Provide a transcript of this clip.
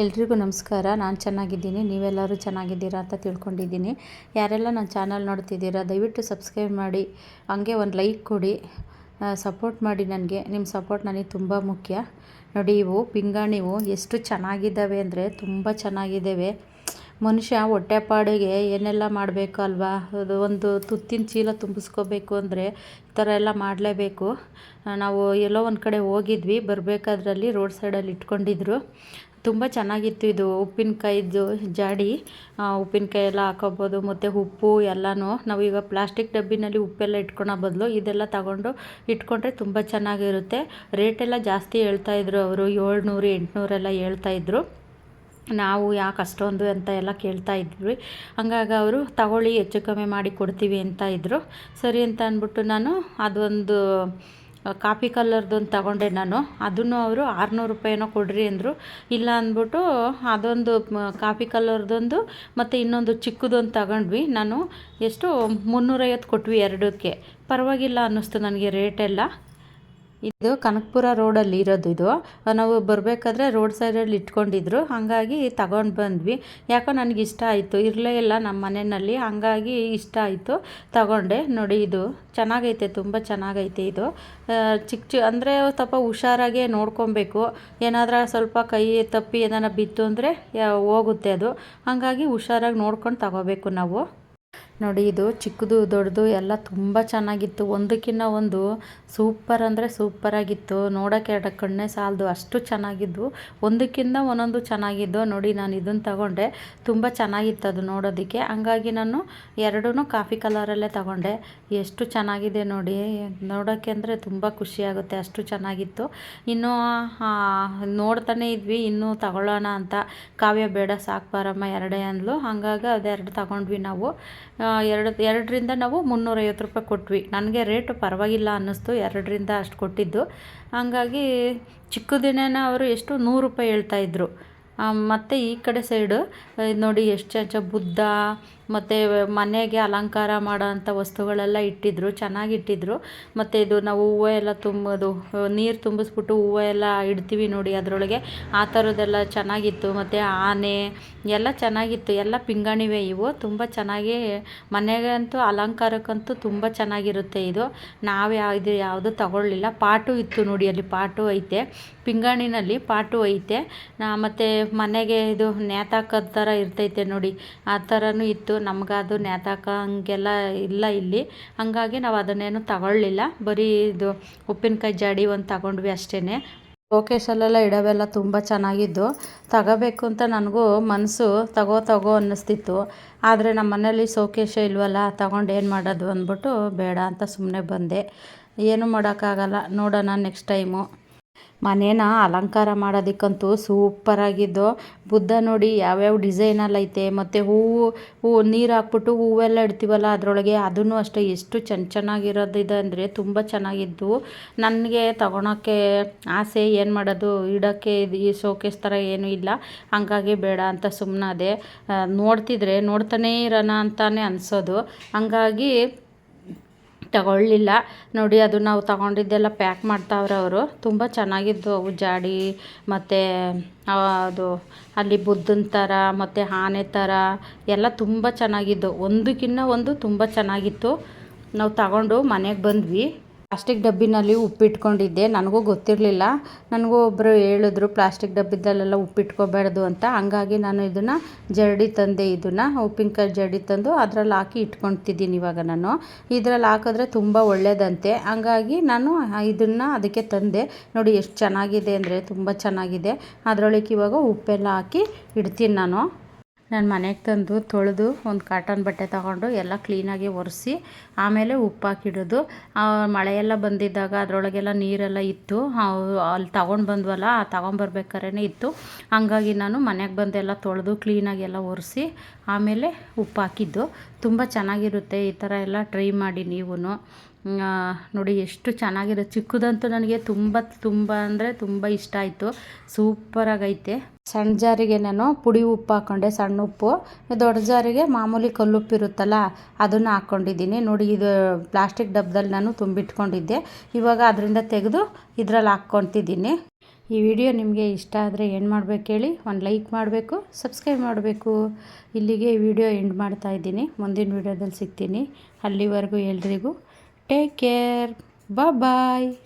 ಎಲ್ರಿಗೂ ನಮಸ್ಕಾರ. ನಾನು ಚೆನ್ನಾಗಿದ್ದೀನಿ. ನೀವೆಲ್ಲರೂ ಚೆನ್ನಾಗಿದ್ದೀರಾ ಅಂತ ತಿಳ್ಕೊಂಡಿದ್ದೀನಿ. ಯಾರೆಲ್ಲ ನನ್ನ ಚಾನಲ್ ನೋಡ್ತಿದ್ದೀರಾ, ದಯವಿಟ್ಟು ಸಬ್ಸ್ಕ್ರೈಬ್ ಮಾಡಿ, ಹಂಗೆ ಒಂದು ಲೈಕ್ ಕೊಡಿ ಸಪೋರ್ಟ್ ಮಾಡಿ ನನಗೆ. ನಿಮ್ಮ ಸಪೋರ್ಟ್ ನನಗೆ ತುಂಬ ಮುಖ್ಯ. ನೋಡಿ ಇವು ಪಿಂಗಾಣಿವು ಎಷ್ಟು ಚೆನ್ನಾಗಿದ್ದಾವೆ ಅಂದರೆ ತುಂಬ ಚೆನ್ನಾಗಿದ್ದಾವೆ. ಮನುಷ್ಯ ಹೊಟ್ಟೆಪಾಡಿಗೆ ಏನೆಲ್ಲ ಮಾಡಬೇಕು ಅಲ್ವಾ ಅದು ಒಂದು ತುತ್ತಿನ ಚೀಲ ತುಂಬಿಸ್ಕೋಬೇಕು ಅಂದರೆ ಈ ಥರ ಎಲ್ಲ ಮಾಡಲೇಬೇಕು. ನಾವು ಎಲ್ಲೋ ಒಂದು ಕಡೆ ಹೋಗಿದ್ವಿ, ಬರಬೇಕಾದ್ರಲ್ಲಿ ರೋಡ್ ಸೈಡಲ್ಲಿ ಇಟ್ಕೊಂಡಿದ್ರು. ತುಂಬ ಚೆನ್ನಾಗಿತ್ತು ಇದು ಉಪ್ಪಿನಕಾಯಿದ್ದು ಜಾಡಿ. ಉಪ್ಪಿನಕಾಯಿ ಎಲ್ಲ ಹಾಕೋಬೋದು, ಮತ್ತು ಉಪ್ಪು ಎಲ್ಲನೂ. ನಾವೀಗ ಪ್ಲಾಸ್ಟಿಕ್ ಡಬ್ಬಿನಲ್ಲಿ ಉಪ್ಪೆಲ್ಲ ಇಟ್ಕೊಳ್ಳೋ ಬದಲು ಇದೆಲ್ಲ ತಗೊಂಡು ಇಟ್ಕೊಂಡ್ರೆ ತುಂಬ ಚೆನ್ನಾಗಿರುತ್ತೆ. ರೇಟೆಲ್ಲ ಜಾಸ್ತಿ ಹೇಳ್ತಾಯಿದ್ರು ಅವರು, ಏಳ್ನೂರು ಎಂಟುನೂರೆಲ್ಲ ಹೇಳ್ತಾಯಿದ್ರು ನಾವು ಯಾಕೆ ಅಷ್ಟೊಂದು ಅಂತ ಎಲ್ಲ ಕೇಳ್ತಾ ಇದ್ವಿ. ಹಂಗಾಗಿ ಅವರು ತಗೊಳ್ಳಿ, ಹೆಚ್ಚು ಕಮ್ಮಿ ಮಾಡಿ ಕೊಡ್ತೀವಿ ಅಂತ ಇದ್ದರು ಸರಿ ಅಂತ ಅಂದ್ಬಿಟ್ಟು ನಾನು ಅದೊಂದು ಕಾಪಿ ಕಲರ್ದೊಂದು ತಗೊಂಡೆ ನಾನು. ಅದನ್ನು ಅವರು ಆರುನೂರು ರೂಪಾಯಿನೋ ಕೊಡ್ರಿ ಅಂದರು. ಇಲ್ಲ ಅಂದ್ಬಿಟ್ಟು ಅದೊಂದು ಕಾಪಿ ಕಲರ್ದೊಂದು ಮತ್ತು ಇನ್ನೊಂದು ಚಿಕ್ಕದೊಂದು ತಗೊಂಡ್ವಿ. ನಾನು ಎಷ್ಟು, ಮುನ್ನೂರೈವತ್ತು ಕೊಟ್ವಿ ಎರಡಕ್ಕೆ. ಪರವಾಗಿಲ್ಲ ಅನ್ನಿಸ್ತು ನನಗೆ ರೇಟೆಲ್ಲ. ಇದು ಕನಕಪುರ ರೋಡಲ್ಲಿ ಇರೋದು ಇದು. ನಾವು ಬರಬೇಕಾದ್ರೆ ರೋಡ್ ಸೈಡಲ್ಲಿ ಇಟ್ಕೊಂಡಿದ್ರು. ಹಾಗಾಗಿ ತಗೊಂಡು ಬಂದ್ವಿ. ಯಾಕೋ ನನಗೆ ಇಷ್ಟ ಆಯಿತು. ಇರಲೇ ಇಲ್ಲ ನಮ್ಮ ಮನೆಯಲ್ಲಿ. ಹಾಗಾಗಿ ಇಷ್ಟ ಆಯಿತು. ತಗೊಂಡೆ. ನೋಡಿ ಇದು ಚೆನ್ನಾಗೈತೆ, ತುಂಬ ಚೆನ್ನಾಗೈತೆ ಇದು. ಚಿಕ್ಕ ಚಿ, ಅಂದರೆ ಸ್ವಲ್ಪ ಹುಷಾರಾಗೆ ನೋಡ್ಕೊಬೇಕು. ಏನಾದರೂ ಸ್ವಲ್ಪ ಕೈ ತಪ್ಪಿ ಏನಾರ ಬಿತ್ತು ಅಂದರೆ ಹೋಗುತ್ತೆ ಅದು. ಹಾಗಾಗಿ ಹುಷಾರಾಗಿ ನೋಡ್ಕೊಂಡು ತಗೋಬೇಕು ನಾವು. ನೋಡಿ ಇದು ಚಿಕ್ಕದು, ದೊಡ್ಡದು ಎಲ್ಲ ತುಂಬ ಚೆನ್ನಾಗಿತ್ತು. ಒಂದಕ್ಕಿಂತ ಒಂದು ಸೂಪರ್ ಅಂದರೆ ಸೂಪರಾಗಿತ್ತು ನೋಡೋಕ್ಕೆ ಎರಡು ಕಣ್ಣೇ ಸಾಲದು, ಅಷ್ಟು ಚೆನ್ನಾಗಿದ್ವು ಒಂದಕ್ಕಿಂತ ಒಂದೊಂದು ಚೆನ್ನಾಗಿದ್ದು. ನೋಡಿ ನಾನು ಇದನ್ನು ತಗೊಂಡೆ. ತುಂಬ ಚೆನ್ನಾಗಿತ್ತು ಅದು ನೋಡೋದಕ್ಕೆ. ಹಂಗಾಗಿ ನಾನು ಎರಡೂ ಕಾಫಿ ಕಲರಲ್ಲೇ ತಗೊಂಡೆ. ಎಷ್ಟು ಚೆನ್ನಾಗಿದೆ ನೋಡಿ. ನೋಡೋಕ್ಕೆ ಅಂದರೆ ತುಂಬ ಖುಷಿಯಾಗುತ್ತೆ ಅಷ್ಟು ಚೆನ್ನಾಗಿತ್ತು. ಇನ್ನೂ ನೋಡ್ತಾನೆ ಇದ್ವಿ. ಇನ್ನೂ ತಗೊಳ್ಳೋಣ ಅಂತ. ಕಾವ್ಯ ಬೇಡ, ಸಾಕು ಬಾರಮ್ಮ, ಎರಡೇ ಅಂದ್ಲು. ಹಂಗಾಗಿ ಅದೆರಡು ತಗೊಂಡ್ವಿ ನಾವು. ಎರಡು, ಎರಡರಿಂದ ನಾವು ಮುನ್ನೂರೈವತ್ತು ರೂಪಾಯಿ ಕೊಟ್ವಿ. ನನಗೆ ರೇಟು ಪರವಾಗಿಲ್ಲ ಅನ್ನಿಸ್ತು, ಎರಡರಿಂದ ಅಷ್ಟು ಕೊಟ್ಟಿದ್ದು. ಹಾಗಾಗಿ ಚಿಕ್ಕದಿನೇ ಅವರು ಎಷ್ಟು ನೂರು ರೂಪಾಯಿ ಹೇಳ್ತಾಯಿದ್ರು ಮತ್ತು ಈ ಕಡೆ ಸೈಡು ನೋಡಿ ಎಷ್ಟು ಚಂಚ ಬುದ್ಧ, ಮತ್ತು ಮನೆಗೆ ಅಲಂಕಾರ ಮಾಡೋ ಅಂಥ ವಸ್ತುಗಳೆಲ್ಲ ಇಟ್ಟಿದ್ರು, ಚೆನ್ನಾಗಿ ಇಟ್ಟಿದ್ರು. ಮತ್ತು ಇದು ನಾವು ಹೂವು ಎಲ್ಲ ತುಂಬೋದು ನೀರು ತುಂಬಿಸ್ಬಿಟ್ಟು ಹೂವು ಎಲ್ಲ ಇಡ್ತೀವಿ ನೋಡಿ ಅದರೊಳಗೆ. ಆ ಥರದ್ದೆಲ್ಲ ಚೆನ್ನಾಗಿತ್ತು. ಮತ್ತು ಆನೆ ಎಲ್ಲ ಚೆನ್ನಾಗಿತ್ತು. ಎಲ್ಲ ಪಿಂಗಾಣಿವೆ ಇವು. ತುಂಬ ಚೆನ್ನಾಗಿ, ಮನೆಗಂತೂ ಅಲಂಕಾರಕ್ಕಂತೂ ತುಂಬ ಚೆನ್ನಾಗಿರುತ್ತೆ ಇದು. ನಾವು ಯಾವುದು ಯಾವುದು ತಗೊಳ್ಳಿಲ್ಲ. ಪಾಟು ಇತ್ತು ನೋಡಿ ಅಲ್ಲಿ ಪಾಟು ಐತೆ. ಪಿಂಗಾಣಿನಲ್ಲಿ ಪಾಟು ಐತೆ. ಮತ್ತು ಮನೆಗೆ ಇದು ನೇತಾಕೋದು ಥರ ಇರ್ತೈತೆ ನೋಡಿ. ಆ ಥರನೂ ಇತ್ತು. ನಮ್ಗೆ ಅದು ನೇತಾಕಂಗೆಲ್ಲ ಇಲ್ಲ ಇಲ್ಲಿ. ಹಾಗಾಗಿ ನಾವು ಅದನ್ನೇನು ತಗೊಳ್ಳಿಲ್ಲ. ಬರೀ ಇದು ಉಪ್ಪಿನಕಾಯಿ ಜಾಡಿ ಒಂದು ತಗೊಂಡ್ವಿ ಅಷ್ಟೇ ಶೋಕೇಶಲ್ಲೆಲ್ಲ ಇಡವೆಲ್ಲ ತುಂಬ ಚೆನ್ನಾಗಿದ್ದು. ತಗೋಬೇಕು ಅಂತ ನನಗೂ ಮನಸ್ಸು ತಗೋ ತಗೋ ಅನ್ನಿಸ್ತಿತ್ತು. ಆದರೆ ನಮ್ಮ ಮನೇಲಿ ಸೋಕೇಶ ಇಲ್ವಲ್ಲ, ತಗೊಂಡು ಏನು ಮಾಡೋದು ಅಂದ್ಬಿಟ್ಟು ಬೇಡ ಅಂತ ಸುಮ್ಮನೆ ಬಂದೆ. ಏನು ಮಾಡೋಕ್ಕಾಗಲ್ಲ. ನೋಡೋಣ ನೆಕ್ಸ್ಟ್ ಟೈಮು ಮನೇನ ಅಲಂಕಾರ ಮಾಡೋದಕ್ಕಂತೂ ಸೂಪರಾಗಿದ್ದು ಬುದ್ಧ ನೋಡಿ ಯಾವ್ಯಾವ ಡಿಸೈನಲ್ಲಿ ಐತೆ, ಮತ್ತು ಹೂವು ಹೂವು ನೀರು ಹಾಕ್ಬಿಟ್ಟು ಹೂವೆಲ್ಲ ಇಡ್ತೀವಲ್ಲ ಅದರೊಳಗೆ ಅದನ್ನು ಅಷ್ಟೇ ಎಷ್ಟು ಚೆನ್ನ ಚೆನ್ನಾಗಿರೋದಿದೆ ಅಂದರೆ ತುಂಬ ಚೆನ್ನಾಗಿದ್ದು. ನನಗೆ ತಗೊಳಕ್ಕೆ ಆಸೆ ಏನು ಮಾಡೋದು, ಇಡೋಕ್ಕೆ ಈ ಶೋಕೇಸ್ ಥರ ಏನೂ ಇಲ್ಲ. ಹಾಗಾಗಿ ಬೇಡ ಅಂತ ಸುಮ್ಮನಾದೆ ನೋಡ್ತಿದ್ರೆ ನೋಡ್ತಾನೇ ಇರೋಣ ಅಂತಲೇ ಅನಿಸೋದು. ಹಂಗಾಗಿ ತಗೊಳ್ಳಿಲ್ಲ. ನೋಡಿ, ಅದು ನಾವು ತಗೊಂಡಿದ್ದೆಲ್ಲ ಪ್ಯಾಕ್ ಮಾಡ್ತಾವ್ರೆ ಅವರು. ತುಂಬ ಚೆನ್ನಾಗಿದ್ದು ಅವು ಜಾಡಿ, ಮತ್ತು ಅದು ಅಲ್ಲಿ ಬುದ್ಧನ ಥರ, ಮತ್ತು ಆನೆ ಥರ, ಎಲ್ಲ ತುಂಬ ಚೆನ್ನಾಗಿದ್ದು ಒಂದಕ್ಕಿಂತ ಒಂದು ತುಂಬ ಚೆನ್ನಾಗಿತ್ತು. ನಾವು ತಗೊಂಡು ಮನೆಗೆ ಬಂದ್ವಿ. ಪ್ಲಾಸ್ಟಿಕ್ ಡಬ್ಬಿನಲ್ಲಿ ಉಪ್ಪಿಟ್ಕೊಂಡಿದ್ದೆ. ನನಗೂ ಗೊತ್ತಿರಲಿಲ್ಲ. ನನಗೂ ಒಬ್ಬರು ಹೇಳಿದ್ರು, ಪ್ಲಾಸ್ಟಿಕ್ ಡಬ್ಬಿದಲ್ಲೆಲ್ಲ ಉಪ್ಪಿಟ್ಕೋಬಾರ್ದು ಅಂತ. ಹಂಗಾಗಿ ನಾನು ಇದನ್ನು ಜರಡಿ ತಂದೆ ಇದನ್ನು, ಉಪ್ಪಿನಕಾಯಿ ಜರಡಿ ತಂದು ಅದರಲ್ಲಿ ಹಾಕಿ ಇಟ್ಕೊತಿದ್ದೀನಿ ಇವಾಗ ನಾನು. ಇದರಲ್ಲಿ ಹಾಕಿದ್ರೆ ತುಂಬ ಒಳ್ಳೆಯದಂತೆ ಹಂಗಾಗಿ ನಾನು ಇದನ್ನು ಅದಕ್ಕೆ ತಂದೆ. ನೋಡಿ ಎಷ್ಟು ಚೆನ್ನಾಗಿದೆ ಅಂದರೆ ತುಂಬ ಚೆನ್ನಾಗಿದೆ. ಅದರೊಳಗೆ ಇವಾಗ ಉಪ್ಪೆಲ್ಲ ಹಾಕಿ ಇಡ್ತೀನಿ ನಾನು. ನಾನು ಮನೆಗೆ ತಂದು ತೊಳೆದು ಒಂದು ಕಾಟನ್ ಬಟ್ಟೆ ತಗೊಂಡು ಎಲ್ಲ ಕ್ಲೀನಾಗಿ ಒರೆಸಿ, ಆಮೇಲೆ ಉಪ್ಪು ಹಾಕಿಡೋದು. ಮಳೆಯೆಲ್ಲ ಬಂದಿದ್ದಾಗ ಅದರೊಳಗೆಲ್ಲ ನೀರೆಲ್ಲ ಇತ್ತು. ಅಲ್ಲಿ ತಗೊಂಡು ಬಂದ್ವಲ್ಲ, ಆ ತಗೊಂಬರ್ಬೇಕಾದ್ರೆ ಇತ್ತು. ಹಂಗಾಗಿ ನಾನು ಮನೆಗೆ ಬಂದೆಲ್ಲ ತೊಳೆದು ಕ್ಲೀನಾಗಿ ಎಲ್ಲ ಒರೆಸಿ, ಆಮೇಲೆ ಉಪ್ಪು ಹಾಕಿದ್ದು. ತುಂಬ ಚೆನ್ನಾಗಿರುತ್ತೆ ಈ ಥರ ಎಲ್ಲ ಟ್ರೈ ಮಾಡಿ ನೀವು ನೋಡಿ ಎಷ್ಟು ಚೆನ್ನಾಗಿರೋ ಚಿಕ್ಕದಂತೂ ನನಗೆ ತುಂಬ ತುಂಬ ಅಂದರೆ ತುಂಬ ಇಷ್ಟ ಆಯಿತು. ಸೂಪರಾಗೈತೆ ಸಣ್ಣ ಜಾರಿಗೆ ನಾನು ಪುಡಿ ಉಪ್ಪು ಹಾಕ್ಕೊಂಡೆ ಸಣ್ಣ ಉಪ್ಪು. ದೊಡ್ಡ ಜಾರಿಗೆ ಮಾಮೂಲಿ ಕಲ್ಲುಪ್ಪು ಇರುತ್ತಲ್ಲ, ಅದನ್ನು ಹಾಕ್ಕೊಂಡಿದ್ದೀನಿ ನೋಡಿ, ಇದು ಪ್ಲಾಸ್ಟಿಕ್ ಡಬ್ಬದಲ್ಲಿ ನಾನು ತುಂಬಿಟ್ಕೊಂಡಿದ್ದೆ. ಇವಾಗ ಅದರಿಂದ ತೆಗೆದು ಇದರಲ್ಲಿ ಹಾಕ್ಕೊತಿದ್ದೀನಿ. ಈ ವಿಡಿಯೋ ನಿಮಗೆ ಇಷ್ಟ ಆದರೆ ಏನು ಮಾಡಬೇಕು ಹೇಳಿ ಒಂದು ಲೈಕ್ ಮಾಡಬೇಕು ಸಬ್ಸ್ಕ್ರೈಬ್ ಮಾಡಬೇಕು. ಇಲ್ಲಿಗೆ ವಿಡಿಯೋ ಎಂಡ್ ಮಾಡ್ತಾ ಇದ್ದೀನಿ. ಮುಂದಿನ ವಿಡಿಯೋದಲ್ಲಿ ಸಿಗ್ತೀನಿ. ಅಲ್ಲಿವರೆಗೂ ಎಲ್ರಿಗೂ Take care. Bye bye.